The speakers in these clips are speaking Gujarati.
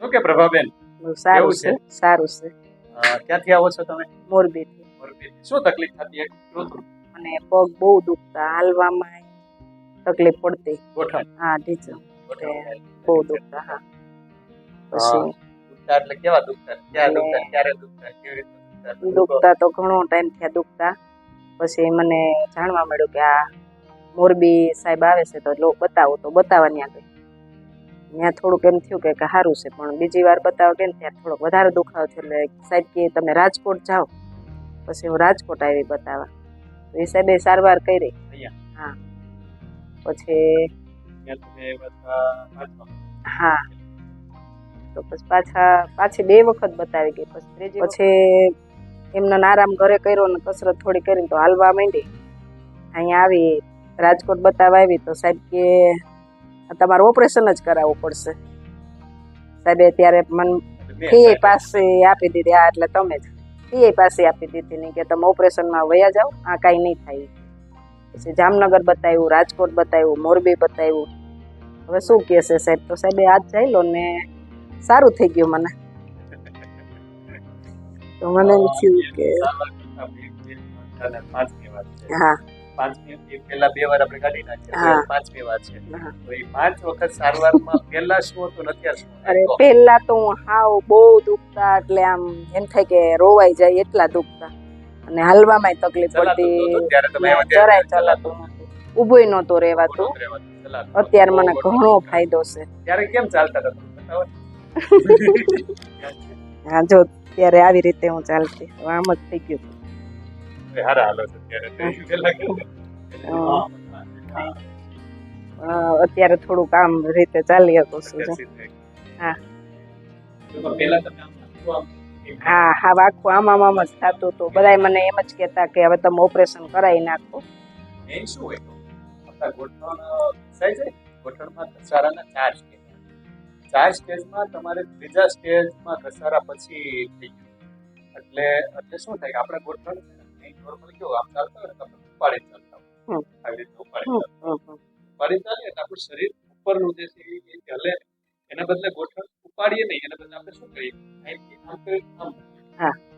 શું કે પ્રભાબેન? સારું છે? સારું છે. ક્યાંથી આવો છો તમે? મોરબી મોરબી શું તકલીફ થતી અને પગ બહુ દુખતા હાલવામાં તકલીફ પડતી. હા ગોઠણ. બહુ દુખતા હા. પછી દુખતા એટલે કેવા દુખતા? ક્યાં દુખતા? ક્યારે દુખતા? કેવી રીતે દુખતા? દુખતા તો ઘણો ટાઈમ થયા દુખતા. પછી મને જાણવા મળ્યું કે આ મોરબી સાહેબ આવે છે તો બતાવો તો બતાવવાની ગઈ ત્યાં થોડુંક એમ થયું કે સારું છે પણ બીજી વાર બતાવો કે ને ત્યારે થોડોક વધારે દુખાવો છે એટલે સાહેબ કે તમે રાજકોટ જાઓ. પછી હું રાજકોટ આવી બતાવવા. તો એ સાહેબે સારવાર કરી. હા. પછી ત્યાં. હા. તો પછી પાછા પાછી બે વખત બતાવી ગઈ. પછી ત્રીજી પછી એમનો આરામ ઘરે કર્યો ને કસરત થોડી કરીને તો હાલવા માંડી. અહીંયા આવી રાજકોટ બતાવવા આવી તો સાહેબ કે "આ તમારે ઓપરેશન જ કરાવવું પડશે સાહેબે ત્યારે મને પીએ પાસે આપી દીધી આ એટલે તમે જ પીએ પાસે આપી દીધી નહીં કે તમે ઓપરેશનમાં વયા જાઓ આ કાંઈ નહીં થાય પછી જામનગર બતાવ્યું રાજકોટ બતાવ્યું મોરબી બતાવ્યું હવે શું કહેશે સાહેબ તો સાહેબે આજ જઈ લો ને સારું થઈ ગયું મને તો મને એમ થયું કે. હા પાંચમી પહેલા બે વાર આપણે કાઢી નાખીએ તો પાંચમી વાર છે. તો એ પાંચ વખત સારવારમાં પહેલા શું હતું અત્યારે શું અરે પહેલા તો હું હાવ બહુ દુખતા એટલે આમ એમ થાય કે રોવાઈ જાય એટલા દુખતા. અને હાલવામાં તકલીફ પડતી. જરાય ચલાતું નહોતું. ઊભુંય નહોતું રહેવાતું. ઊભું. અત્યારે મને ઘણો ફાયદો છે. ત્યારે કેમ ચાલતા હતા હા જો ત્યારે આવી રીતે હું ચાલતી. આમ જ થઈ ગયું. હારા હાલો છે અત્યારે. તે પહેલા કેવું? અત્યારે થોડું કામ રીતે ચાલી હતું છું. હા. હા હા આખું આમ આમ આમ જ થતું હતું. બધાય મને એમ જ કહેતા કે હવે તમે ઓપરેશન કરાવી નાખો. ચાર સ્ટેજ ચાર સ્ટેજમાં તમારે ત્રીજા સ્ટેજમાં ઘસારા પછી થઈ ગયું. એટલે એટલે શું થાય? આપણે ને નોર્મલ કેવું આમ ચાલતા હોય તો આપણે ઉપાડી ચાલતા હોય. આવી રીતે ઉપાડી ચાલતા. ઉપાડી ચાલીએ એટલે આપણું શરીર ઉપરનું જે છે એ હલે એના બદલે ગોઠણ ઉપાડીએ નહીં એના બદલે આપણે શું કરીએ? અહીંથી આમ કરી આમ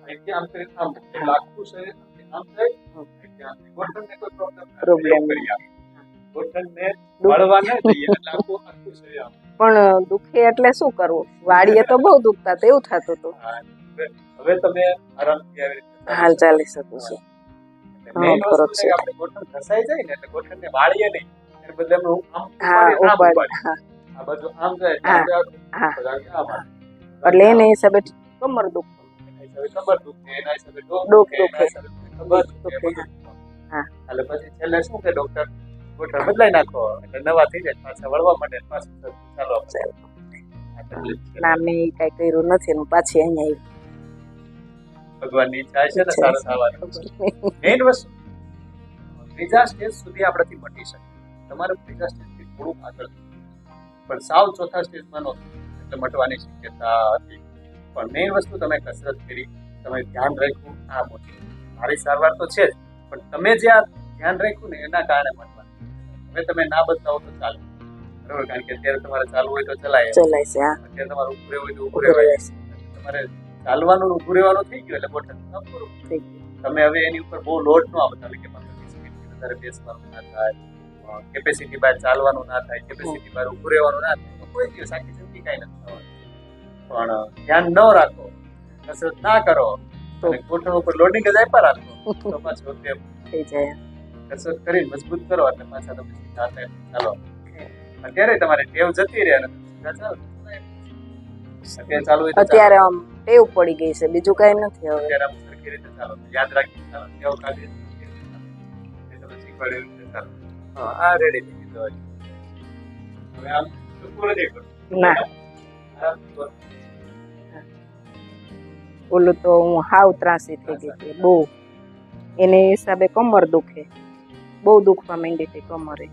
અહીંથી આમ કરી આમ એટલે આખું શરીર આમ જાય અહીંથી આમ. ગોઠણને કોઈ પ્રોબ્લેમ Problem કરી આપે ગોઠણને વળવા ન દઈએ એટલે આખું આખું શરીર આમ. પણ દુખે એટલે શું કરવું? વાડીએ તો બહુ દુખતા એવું થતું હતું. હવે- હવે તમે આરામથી આવી રીતે હાલ ચાલી શકું છું. એટલે વસ્તુ છે છે. આપણે ગોઠણ ઘસાઈ જાય ને એટલે ગોઠણને વાળીએ નહીં. એને બદલે આમ આમ આ આમ જાય એટલે આવે. હિસાબે કમર દુખ. કમર દુખે, એના હિસાબે ડોક દુખે, દુખે. હા. એટલે પછી છેલ્લે શું કે ડોક્ટર ગોઠણ બદલાઈ નાખો. એટલે નવા થઈ જાય પાછા વળવા માટે પાછું ચાલો ના મેં કાંઈ કર્યું નથી પાછી અહીંયા ભગવાનની ઈચ્છા છે ને સારું થવાનું મેઇન વસ્તુ ત્રીજા સ્ટેજ સુધી આપણાથી મટી શકે તમારે ત્રીજા સ્ટેજથી થોડું આગળ પણ સાવ ચોથા સ્ટેજમાં નો એટલે મટવાની શક્યતા હતી. પણ મેઇન વસ્તુ તમે કસરત કરી તમે ધ્યાન રાખ્યું આ મોટી મારી સારવાર તો છે જ પણ તમે જે આ ધ્યાન રાખ્યું ને એના કારણે મટવાનું હવે તમે ના બતાવો તો ચાલે. બરોબર? કારણ કે અત્યારે તમારે ચાલુ હોય તો ચલાય. ચલાય છે અત્યારે તમારે ઉપરે હોય તો ઉપરે છે. તમારે ચાલવાનું ને રહેવાનું થઈ ગયું એટલે ગયું. તમે હવે એની ઉપર બહુ લોડ ન આપતા એટલે કે વધારે બેસવાનું ના થાય કેપેસિટી બહાર ચાલવાનું ના થાય કેપેસિટી બહાર ઉભું રહેવાનું ના થાય. કોઈ દિવસ આખી જિંદગી કાંઈ નથી થવાનું. પણ ધ્યાન ન રાખો કસરત ના કરો? અને ગોઠણ ઉપર લોડિંગ જ આપ્યા રાખો તો પાછું તે થઈ જાય. કસરત કરીને મજબૂત કરો એટલે પાછા તમે સીધા ચાલો. અત્યારે તમારે ટેવ જતી રહે અને ચાલો. અત્યારે ચાલો. અત્યારે આમ ટેવ પડી ગઈ છે બીજું કઈ નથી હવે. યાદ આ રેડી આમ. ના. ઓલું તો હું હાવ ત્રાસી થઈ ગઈ હતી બહુ. એને હિસાબે કમર દુખે. બહુ દુખવા માંડી હતી કમરે.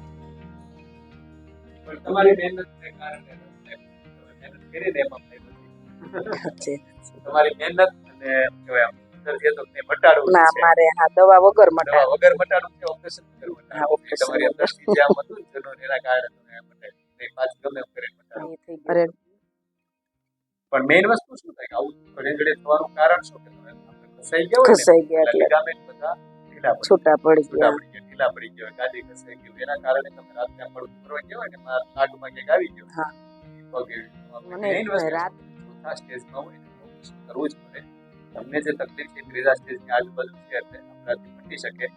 તમારી મહેનત કારણે તમારી મહેનત અને ના મારે હા દવા વગર વગર મટાડવું ઓપરેશન હા, તમારી. જે હતું એના કારણે તમે મટાડ્યું. નહીં, પાછું ગમે એમ કરીને મટાડવું. અરે. પણ મેઇન વસ્તુ શું થાય? કે આવું ઘડે થવાનું કારણ શું કે તમે ફસાઈ ગયા હોય ગયા એટલે એટલે બધા છૂટા પડી ગયા. ઢીલા પડી ગયો ગાડી ઘસાઈ ગયું એના કારણે તમે રાત્રે પડતું કરવા ગયા હોય ને મારા નાકમાં ક્યાંક આવી ગયો હા. પગે રાત ચોથા સ્ટેજમાં હોય ને તો ઓપરેશન કરવું જ પડે તમને જે તકલીફ છે ત્રીજા સ્ટેજની આજુબાજુ છે એટલે આપણાથી મટી શકે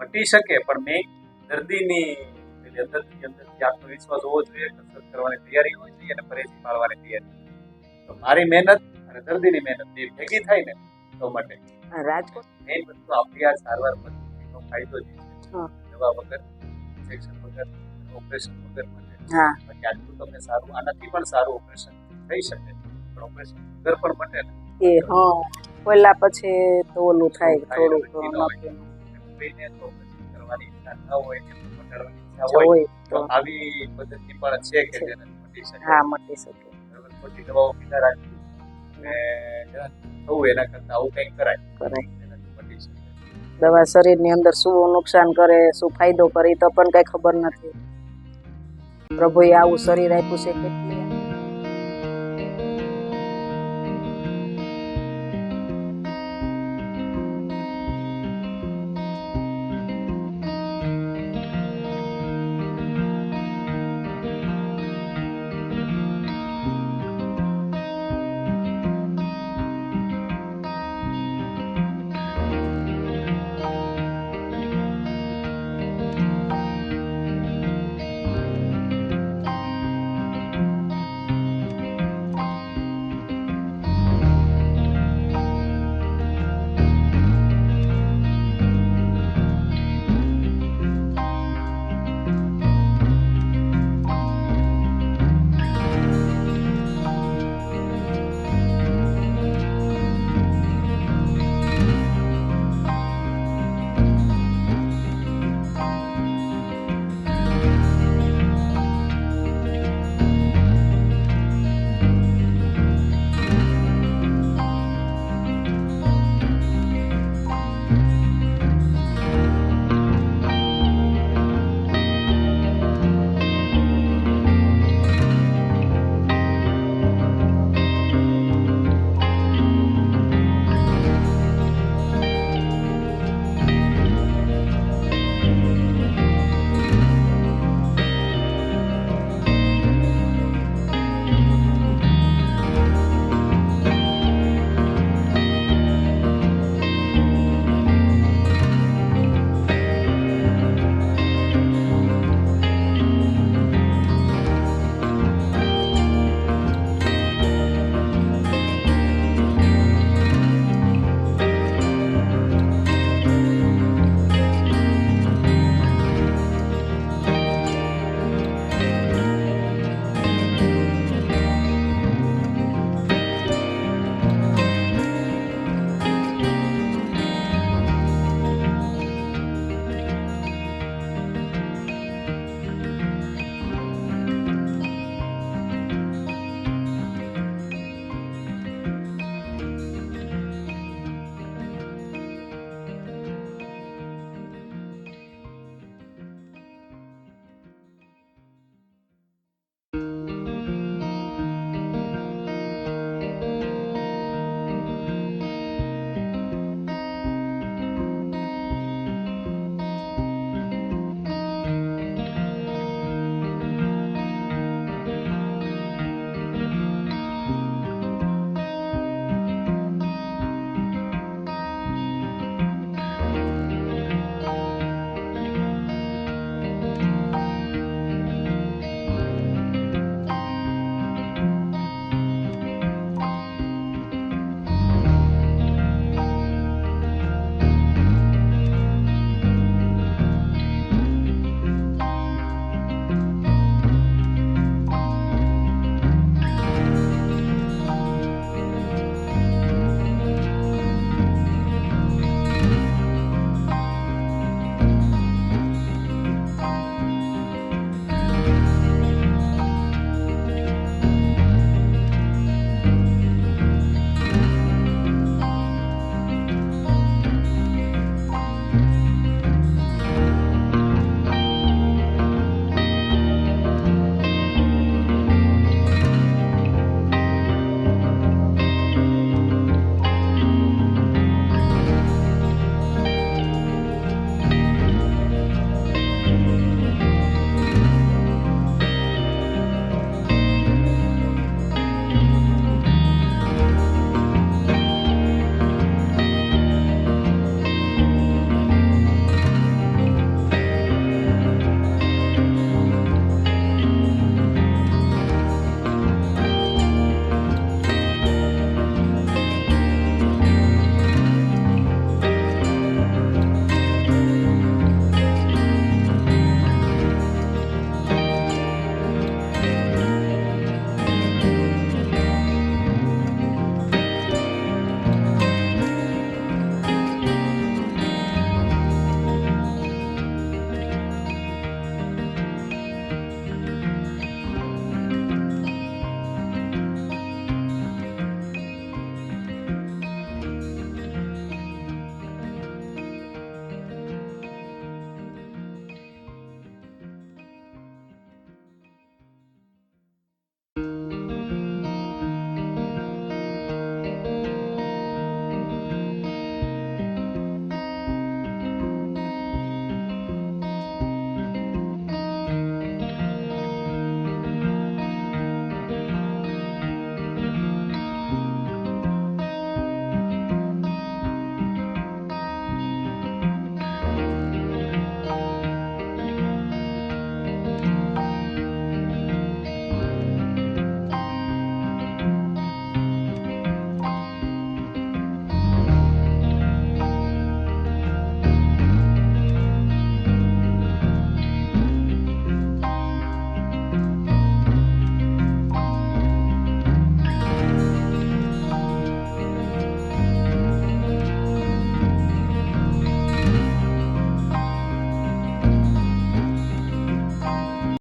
મટી શકે પણ મેં દર્દીની પેલી અંદરથી અંદરથી આત્મવિશ્વાસ હોવો જોઈએ કસરત કરવાની તૈયારી હોવી જોઈએ અને પરેજી પાળવાની તૈયારી તો મારી મહેનત અને દર્દીની મહેનત બે ભેગી થાય ને તો માટે રાજકોટ મેઇન વસ્તુ આપણી આ સારવાર પદ્ધતિનો ફાયદો જે છે હા. દવા વગર ઇન્જેક્શન વગર ઓપરેશન વગર માટે હા બાકી આટલું તમને સારું આનાથી પણ સારું ઓપરેશન થઈ શકે એ હા. પહેલા પછી તો ઓલું થાય થોડુંક હોય. તો ઓપરેશન કરવાની ઈચ્છા ન હોય કે મટાડવાની ઈચ્છા હોય હોય તો. તો આવી પદ્ધતિ પણ છે કે જેને મટી શકે. હા મટી શકે. ખોટી દવાઓ પીધા રાખી અને થવું એના કરતા આવું કંઈક કરાય કરાય. મટી શકે. દવા શરીરની અંદર શું નુકસાન કરે શું ફાયદો કરે તો પણ કઈ ખબર નથી. પ્રભુએ આવું શરીર આપ્યું છે કેટલી